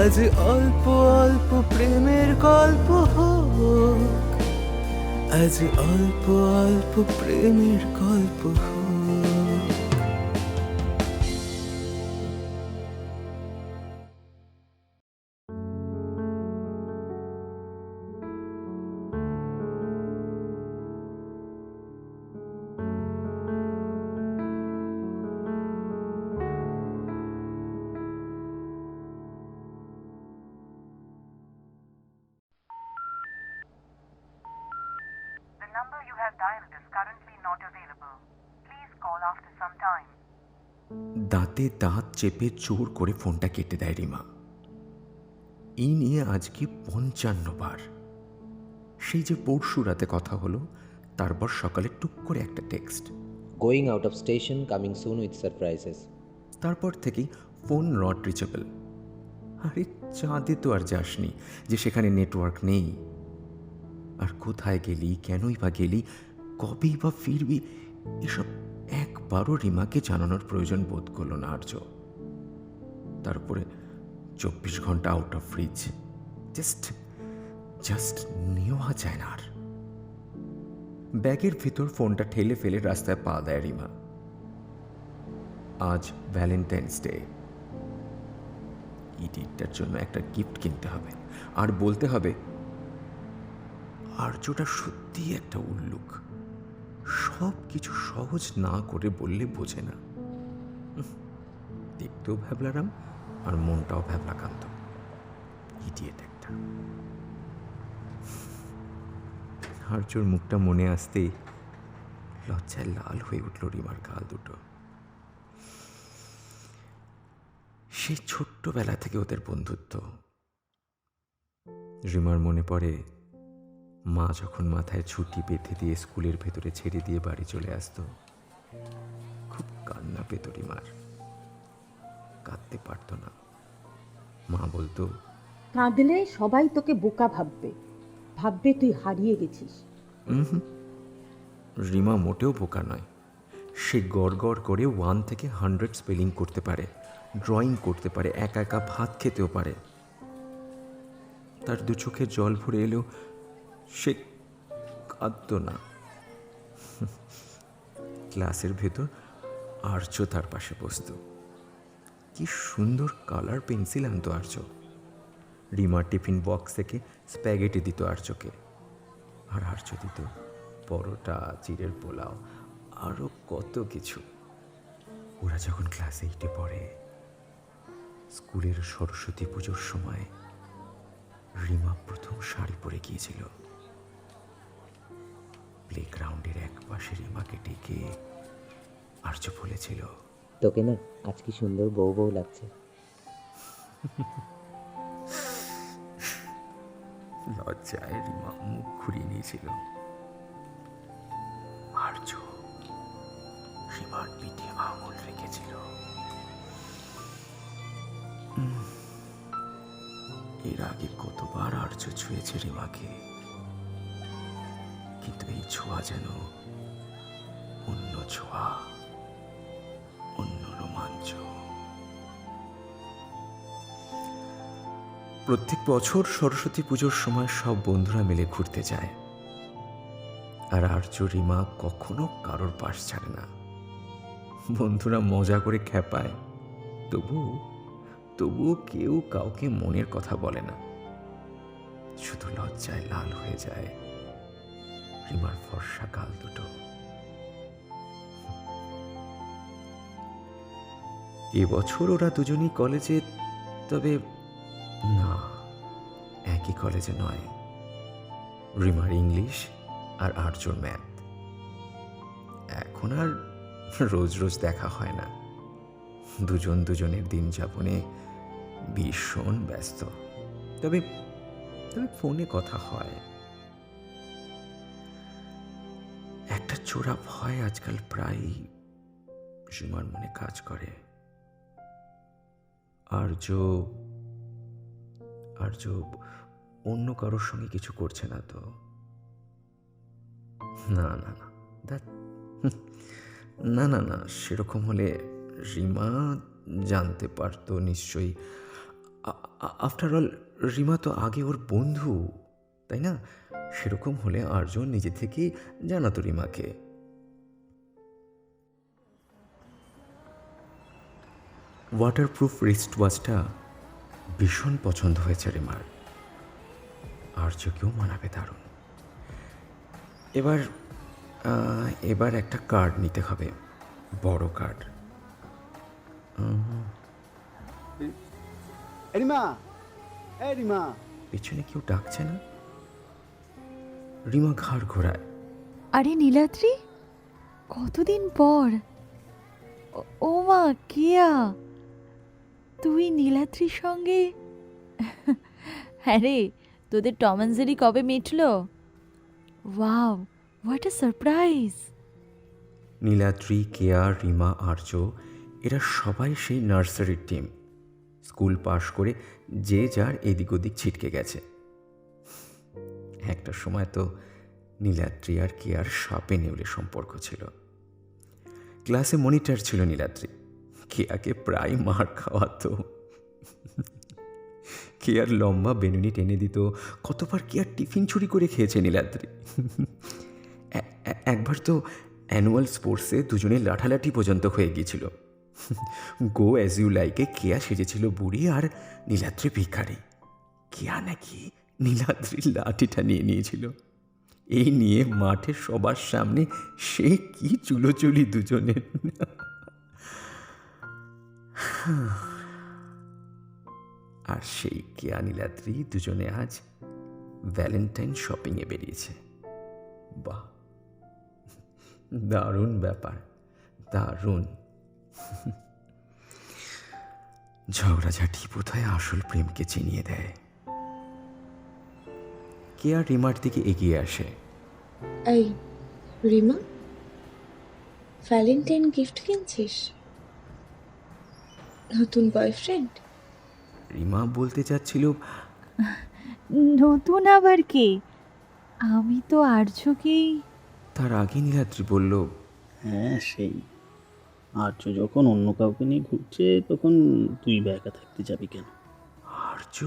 আজ অল্প অল্প প্রেমের গল্প হোক। আজ অল্প অল্প প্রেমের গল্প হোক। চেপে জোর করে ফোনটা কেটে দেয় রিমা। এই নিয়ে আজকে পঞ্চান্ন বার। সেই যে পরশু রাতে কথা হলো তারপর সকালে টুক করে একটা text. Going out of station coming soon with surprises তারপর থেকেই ফোন নট রিচেবল আরে চাঁদে তো আর যাসনি যে সেখানে নেটওয়ার্ক নেই। আর কোথায় গেলি কেনই বা গেলি কবেই বা ফিরবি এসব একবারও রিমাকে জানানোর প্রয়োজন বোধ করল না আর্য। তারপরে চব্বিশ ঘণ্টা out of fridge just just নেওয়া যায় না আর। ব্যাগের ভিতর ফোনটা ঠেলে ফেলে রাস্তায় পা দেয় রিমা। আজ ভ্যালেন্টাইন্স ডে ইডিটটার জন্য একটা গিফট কিনতে হবে। আর বলতে হবে, আর্যটা সত্যিই একটা উল্লুক। সব কিছু সহজ না করে বললে বোঝে না। দেখতেও ভ্যাবলারাম। আর মনটাও ভ্যাবলাকান্ত ইডিয়েট একটা। আর্যর মুখটা মনে আসতেই লজ্জায় লাল হয়ে উঠল রিমার গাল দুটো। সেই ছোট্টবেলা থেকে ওদের বন্ধুত্ব। রিমার মনে পড়ে, মা যখন মাথায় ছুটি বেঁধে দিয়ে স্কুলের ভেতরে ছেড়ে দিয়ে বাড়ি চলে আসতো, খুব কান্না পেত রিমার। কাঁদতে পারতো না। মা বলতো কাঁদলে সবাই তোকে বোকা ভাববে। ভাববে তুই হারিয়ে গেছিস। রিমা মোটেও বোকা নয়। সে গড় গড় করে ওয়ান থেকে হান্ড্রেড স্পেলিং করতে পারে ড্রয়িং করতে পারে একা একা ভাত খেতেও পারে। তার দু চোখে জল ভরে এলেও সে কাঁদত না। ক্লাসের ভেতর আর্য তার পাশে বসত। কি সুন্দর কালার পেন্সিল আনতো আর্য। রিমা টিফিন বক্স থেকে স্প্যাগেটি দিত আর্যকে। আর আর্য দিত পরোটা চিড়ের পোলাও আরও কত কিছু। ওরা যখন ক্লাস এইটে পড়ে, স্কুলের সরস্বতী পুজোর সময় রিমা প্রথম শাড়ি পরে গিয়েছিল। প্লেগ্রাউন্ডের এক পাশে রিমাকে ডেকে আর্য বলেছিল তোকে না আজ কি সুন্দর বউ বউ লাগছে। লজ্জায় রিমা মুখ ঘুরিয়ে নিয়েছিল। আর্য, রিমার পিঠে আঙুল রেখেছিল। এর আগে কতবার আর্য ছুঁয়েছে রিমাকে। কিন্তু এই ছোঁয়া যেন অন্য ছোঁয়া। প্রত্যেক বছর সরস্বতী পুজোর সময় সব বন্ধুরা মিলে ঘুরতে যায়। আর আর্য রিমা কখনো কারোর পাশ ছাড়ে না। বন্ধুরা মজা করে খেপায়। তবু তবুও কেউ কাউকে মনের কথা বলে না। শুধু লজ্জায় লাল হয়ে যায় রিমার ফর্সা কাল দুটো। এবছর ওরা দুজনই কলেজে, তবে না, একই কলেজে নয়। রিমার ইংলিশ আর আর্যর ম্যাথ এখন আর রোজ রোজ দেখা হয় না। দুজন দুজনের দিন যাপনে ভীষণ ব্যস্ত। তবে তবে ফোনে কথা হয়। একটা চোরা ভয় আজকাল প্রায়ই রিমার মনে কাজ করে। আর্য আর্য অন্য কারোর সঙ্গে কিছু করছে না তো। না না না দ্যাট না না না, সেরকম হলে রিমা জানতে পারতো নিশ্চয়ই। আফটার অল রিমা তো আগে ওর বন্ধু, তাই না? সেরকম হলে আর্য নিজে থেকেই জানাতো রিমাকে। ওয়াটারপ্রুফ রিস্ট ওয়াচটা ভীষণ পছন্দ হয়েছে রিমার আর্যকেও মানাবে দারুণ। এবার আহ, এবার একটা কার্ড নিতে হবে বড় কার্ড রিমা রিমা। পেছনে কেউ ডাকছে না? রিমা ঘাড় ঘোরায়। আরে নীলাদ্রি কতদিন পর? ও- ও মা কেয়া? তুই নীলাদ্রির সঙ্গে? হ্যাঁ রে তোদের টমেন্সারি কবে মিটলো? Wow, what a surprise! Niladri, Keya, Rima, Arya, এরা সবাই সেই নার্সারির টিম। স্কুল পাশ করে যে যার এদিক ওদিক ছিটকে গেছে। একটা সময় তো নীলাদ্রি আর কেয়ার সাপে নেউলে সম্পর্ক ছিল। ক্লাসে মনিটর ছিল নীলাদ্রি। কেয়াকে প্রায় মার খাওয়াতো। কেয়ার লম্বা বেনুনি টেনে দিত। কতবার কেয়ার টিফিন চুরি করে খেয়েছে নীলাদ্রি। একবার তো অ্যানুয়াল স্পোর্টসে দুজনে লাঠালাঠি পর্যন্ত হয়ে গিয়েছিল। গো অ্যাজ ইউ লাইকে কেয়া সেজেছিল বুড়ি আর নীলাদ্রি ভিখারি। কেয়া নাকি নীলাদ্রির লাঠিটা নিয়ে নিয়েছিল। এই নিয়ে মাঠে সবার সামনে সে কি চুলোচুলি দুজনের। আর সেই কেয়া নীলাদ্রি দুজনে আজ ভ্যালেন্টাইন শপিংয়ে বেরিয়েছে। বাহ, দারুণ ব্যাপার, দারুণ। ঝগড়াঝাটি বোধহয় আসল প্রেমকে চিনিয়ে দেয়। কে আর রিমার দিকে এগিয়ে আসে? এই, রিমা, ভ্যালেন্টাইন গিফট কিনছিস? নতুন বয়ফ্রেন্ড রিমা বলতে চাচ্ছিল নতুন আবার কে? আমি তো আর্যকেই। তার আগে নীলাদ্রি বলল হ্যাঁ সেই। আর্য যখন অন্য কাউকে নিয়ে ঘুরছে তখন তুই বা একা থাকতে যাবি কেন? আর্য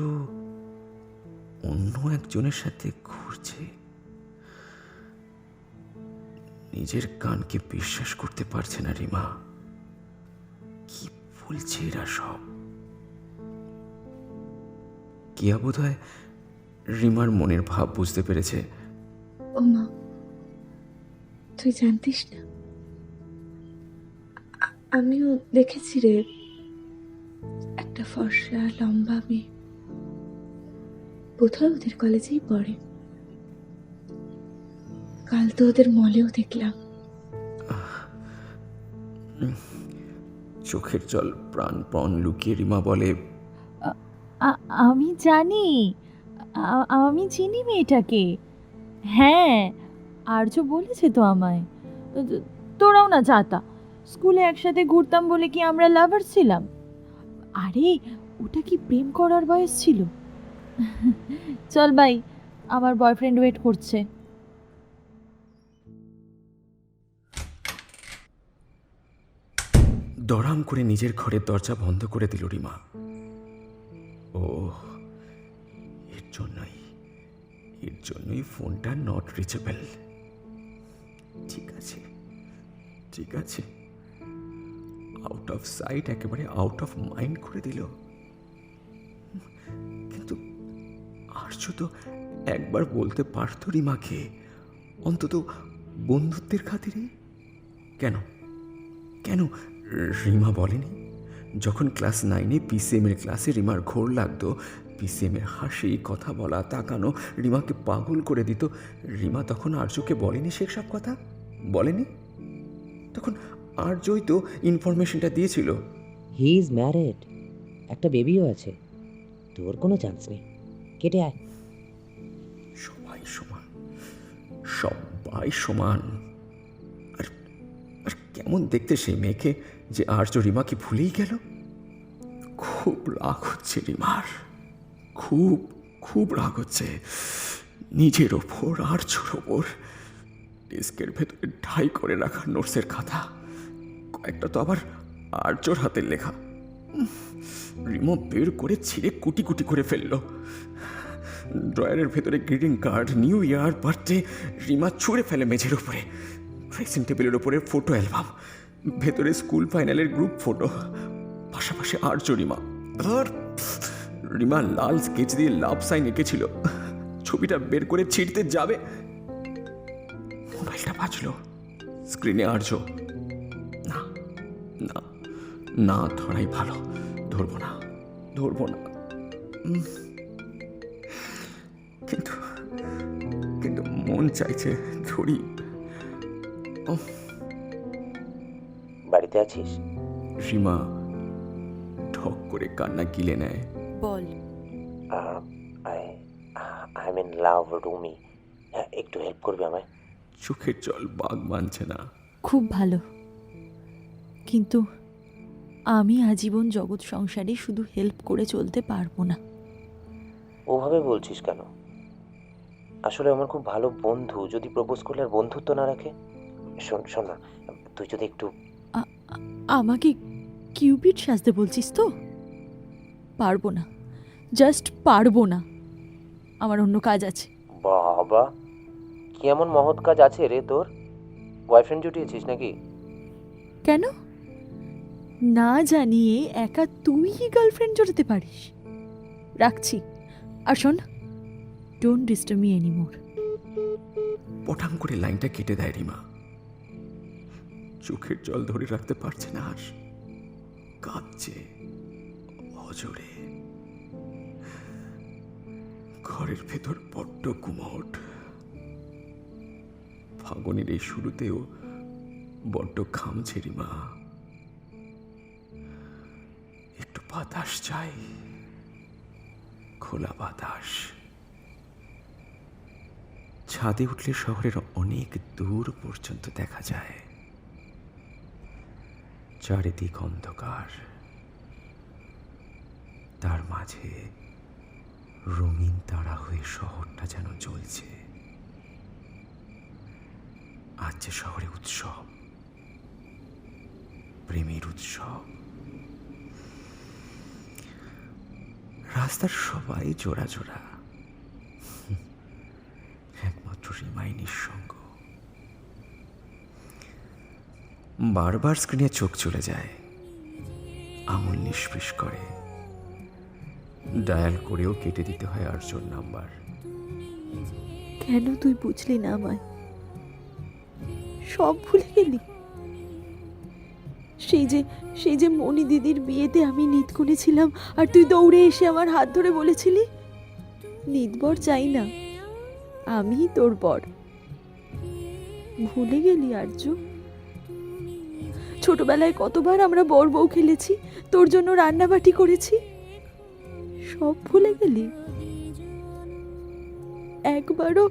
অন্য একজনের সাথে ঘুরছে। নিজের কানকে বিশ্বাস করতে পারছে না রিমা। বলছে এরা সব। কিয়া বোধ হয় রিমার মনের ভাব বুঝতে পেরেছে? ও মা তুই জানতিস না? আমিও দেখেছি রে একটা ফর্সা লম্বা মেয়ে। বোধহয় ওদের কলেজেই পড়ে। কাল তো ওদের মলেও দেখলাম। চোখের জল প্রাণপণ লুকিয়ে রিমা বলে আমি জানি আমি চিনি মেয়েটাকে। হ্যাঁ আর্য বলেছে তো আমায়। তোরাও না যাতা স্কুলে একসাথে ঘুরতাম বলে কি আমরা লাভার ছিলাম? আরে, ওটা কি প্রেম করার বয়স ছিল? চল ভাই, আমার বয়ফ্রেন্ড ওয়েট করছে। দড়াম করে নিজের ঘরের দরজা বন্ধ করে দিল রিমা। ও এর জন্যই এর জন্যই ফোনটা নট রিচেবল ঠিক আছে ঠিক আছে। আউট অফ সাইট একেবারে আউট অফ মাইন্ড করে দিল। কিন্তু আর্য তো একবার বলতে পারতো রিমাকে, অন্তত বন্ধুত্বের খাতিরে। কেন? কেন? রিমা বলেনি? যখন ক্লাস নাইনে পিসিএমের ক্লাসে রিমার ঘোর লাগতো পিসিএমের হাসি কথা বলা তাকানো রিমাকে পাগল করে দিত রিমা তখন আর্যকে বলেনি সেসব কথা? বলেনি? তখন আর্যই তো ইনফরমেশনটা দিয়েছিল। হি ইজ ম্যারেড একটা বেবিও আছে। তোর কোনো চান্স নেই। কেটে আয়। সবাই সমান। সবাই সমান। আর আর কেমন দেখতে সেই মেয়েকে? যে আর্য রিমাকে ভুলেই গেল? খুব রাগ হচ্ছে রিমার। খুব খুব রাগ হচ্ছে। নিজের ওপর, আর্যর ওপর। ডেস্কের ভেতরে ঢাই করে রাখা নোটসের খাতা। কয়েকটা তো আবার আর্যর হাতের লেখা। রিমো বের করে ছিঁড়ে কুটি কুটি করে ফেলল। ড্রয়ারের ভেতরে greeting card, new year, birthday, Rima ছুঁড়ে ফেলে মেঝের উপরে। ড্রেসিং টেবিলের উপরে ফটো অ্যালবাম। ভেতরে স্কুল ফাইনালের গ্রুপ ফটো পাশাপাশি আর্য রিমা ধর রিমা লাল স্কেচ দিয়ে লাভ সাইন এঁকেছিল। ছবিটা বের করে ছিঁড়তে যাবে। মোবাইলটা বাজলো। স্ক্রিনে আর্য। না না না ধরাই ভালো। ধরবো না ধরবো না। কিন্তু কিন্তু মন চাইছে ধরি। উফ, বাড়িতে আছিস? সীমা ঠক করে কান্না গিলে নেয়। বল। I I mean love Rumi. একটু হেল্প করবে আমায়? চোখের জল বাগ মানছে না। খুব ভালো। কিন্তু আমি আজীবন জগৎ সংসারে শুধু হেল্প করে চলতে পারব না। ওভাবে বলছিস কেন? আসলে আমার খুব ভালো বন্ধু। যদি প্রপোজ করলে আর বন্ধুত্ব না রাখে? শোন শোন না তুই যদি একটু আমাকে কিউপিড সাজতে বলছিস তো? পারব না জাস্ট পারব না। আমার অন্য কাজ আছে। বাবা কি এমন মহৎ কাজ আছে রে তোর? বয়ফ্রেন্ড জুটিয়েছিস নাকি? কেন? না জানিয়ে একা তুই গার্লফ্রেন্ড জড়াতে পারিস। রাখছি। আর শোন ডোন্ট ডিস্টার্ব মি এনিমোর পটাং করে লাইনটা কেটে দেয় রিমা। চোখের জল ধরে রাখতে পারছে না আর। কাঁদছে অজরে। ঘরের ভেতর বড্ড কুমট। ফাগুনের এই শুরুতেও বড্ড ঘামছে রিমা একটু বাতাস চাই, খোলা বাতাস। ছাদে উঠলে শহরের অনেক দূর পর্যন্ত দেখা যায়। চারিদিক অন্ধকার। তার মাঝে রঙিন তারা হয়ে শহরটা যেন চলছে আজ যে শহরে উৎসব, প্রেমের উৎসব। রাস্তার সবাই জোড়া জোড়া। একমাত্র রিমাই নিঃসঙ্গ। বারবার স্ক্রিনে চোখ চলে যায়। আমল নিষ্পৃষ করে। ডায়াল করেও কেটে দিতে হয় আর্যর নাম্বার। কেন তুই বুঝলি না আমায়? সব ভুলে গেলি? সেই যে সেই যে মণি দিদির বিয়েতে আমি নিত করেছিলাম, আর তুই দৌড়ে এসে আমার হাত ধরে বলেছিলি? নিতবর চাই না। আমি তোর বর। ভুলে গেলি আর্য ছোটবেলায় কতবার আমরা বর বউ খেলেছি, তোর জন্য রান্নাবাটি করেছি। সব ভুলে গেলি? একবারও,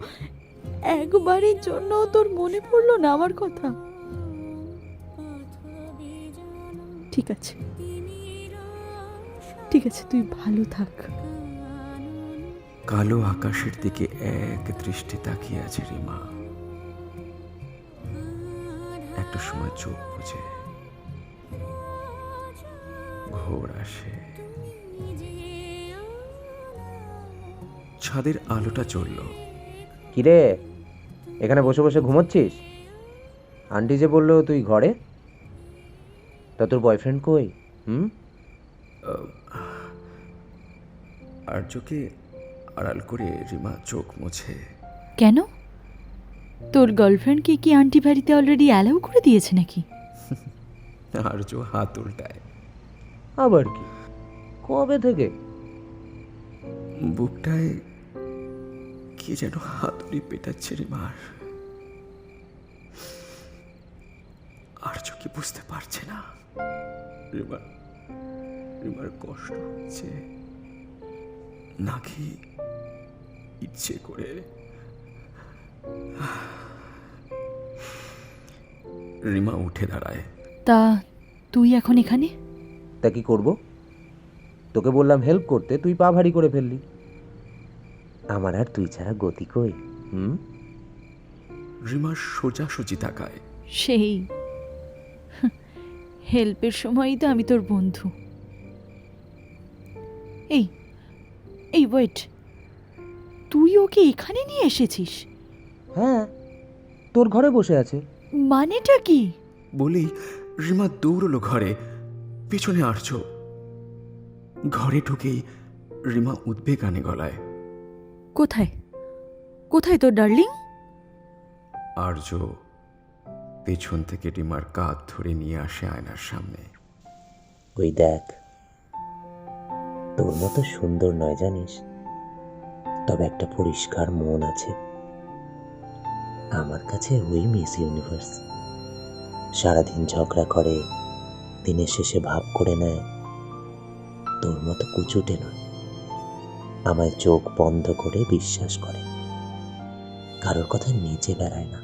একবারের জন্য তোর মনে পড়ল না আমার কথা? ঠিক আছে। ঠিক আছে, তুই ভালো থাক। কালো আকাশের দিকে এক দৃষ্টি তাকিয়ে আছে রিমা। একটা সময় চোখ বুঝে। ঘোর আসে। ছাদের আলোটা জ্বলল কিরে? এখানে বসে বসে ঘুমোচ্ছিস? আন্টি যে বলল তুই ঘরে? তা তোর বয়ফ্রেন্ড কই? হুম? আর্যকে আড়াল করে রিমা চোখ মুছে। কেন? তোর গার্লফ্রেন্ডকে কি আন্টি বাড়িতে অলরেডি অ্যালাউ করে দিয়েছে নাকি? আর্য হাত উল্টায়। আবার কি? কবে থেকে? বুকটায় কে যেন হাতুড়ি পেটাচ্ছে রিমার আর কি বুঝতে পারছে না। রিমার রিমার কষ্ট হচ্ছে। নাকি ইচ্ছে করে। রিমা উঠে দাঁড়ায়। তা তুই এখন এখানে? তা কি করব? তোকে বললাম হেল্প করতে তুই পা ভারী করে ফেললি। আমার আর তুই ছাড়া গতি কই হুম? রিমা সোজাসুজি তাকায়। সেই। হেল্পের সময়ই তো আমি তোর বন্ধু। এই এই ওয়েট তুই ওকে এখানে নিয়ে এসেছিস? হ্যাঁ তোর ঘরে বসে আছে। মানেটা কি? বলেই রিমা দৌড়লো ঘরে। পেছনে আর্য ঘরে ঢুকেই রিমা উদ্বেগ আনে গলায়। কোথায়? কোথায় তোর ডার্লিং? আর্য পেছন থেকে রিমার কাঁধ ধরে নিয়ে আসে আয়নার সামনে। ওই দেখ তোর মতো সুন্দর নয় জানিস? তবে একটা পরিষ্কার মন আছে। আমার কাছে ওই মিস ইউনিভার্স। সারাদিন ঝগড়া করে দিনের শেষে ভাব করে নেয়। তোর মতো কুচুটে নয়। আমায় চোখ বন্ধ করে বিশ্বাস করে। কারোর কথা নিচে বেড়ায় না।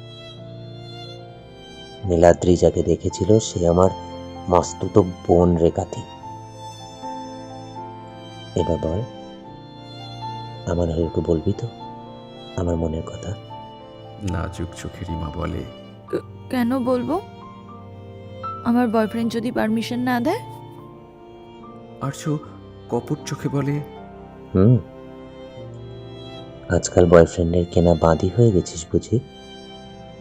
নীলাদ্রি যাকে দেখেছিল সে আমার মস্তুত বোন রেখাতি। এবার বল আমার হয়ে বলবি তো? আমার মনের কথা? নাজুক চোখে রিমা বলে। কেন বলব? আমার বয়ফ্রেন্ড যদি পারমিশন না দেয়? আর্য কপট চোখে বলে হুম। আজকাল বয়ফ্রেন্ডের কেনা বাঁধি হয়ে গেছিস বুঝি?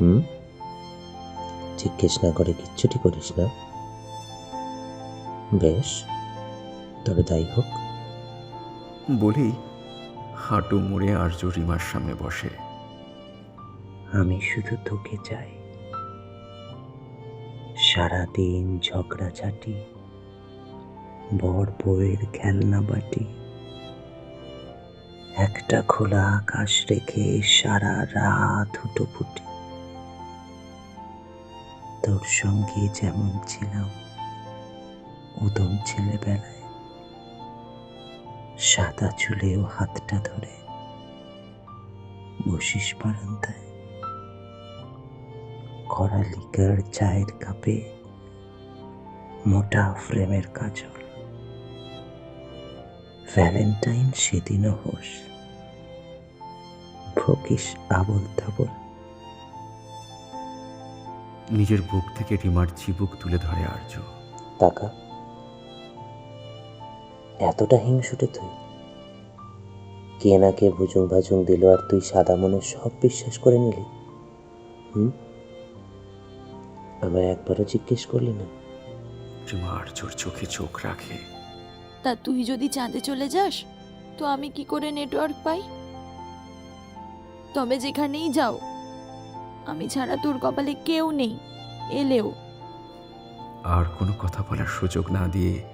হুম? জিজ্ঞেস না করে কিচ্ছুটি করিস না। বেশ তবে তাই হোক। বলেই হাঁটু মুড়ে আর্য রিমার সামনে বসে। আমি শুধু তোকে চাই। সারাদিন ঝগড়াঝাটি, বর বউয়ের খেলনা বাটি, একটা খোলা আকাশ রেখে সারা রাত হুটোপুটি। তোর সঙ্গে যেমন ছিলাম, উদম ছেলেবেলায়। সাদা চুলেও হাতটা ধরে বসিস বারান্দায়। কড়া লিকার চায়ের কাপে মোটা ফ্রেমের কাজল। ভ্যালেন্টাইন সেদিনও হোস ভকিস আবল তাবল নিজের বুক থেকে রিমার চিবুক তুলে ধরে আর্য। টাকা এতটা হিংসুটে তুই? কে না কে ভুজুং ভাজুং দিল আর তুই সাদা মনে সব বিশ্বাস করে নিলি? হুম? আমায় একবারও জিজ্ঞেস করলি না। রিমা আর্যর চোখে চোখ রাখে। তা তুই যদি চাঁদে চলে যাস তো আমি কি করে নেটওয়ার্ক পাই? তবে যেখানেই যাও আমি ছাড়া তোর কপালে কেউ নেই এলেও। আর কোনো কথা বলার সুযোগ না দিয়ে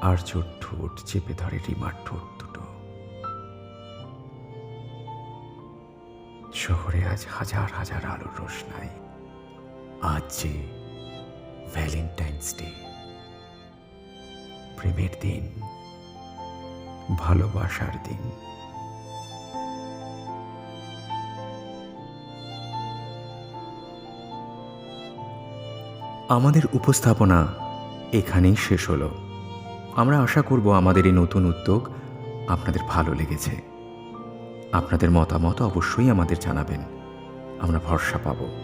আর্যর ঠোঁট চেপে ধরে রিমার ঠোঁট দুটো। শহরে আজ হাজার হাজার আলোর রোশনাই। আজ যে ভ্যালেন্টাইন্স ডে প্রেমের দিন ভালোবাসার দিন আমাদের উপস্থাপনা এখানেই শেষ হলো। আমরা আশা করব আমাদের এই নতুন উদ্যোগ আপনাদের ভালো লেগেছে। আপনাদের মতামত অবশ্যই আমাদের জানাবেন। আমরা ভরসা পাবো।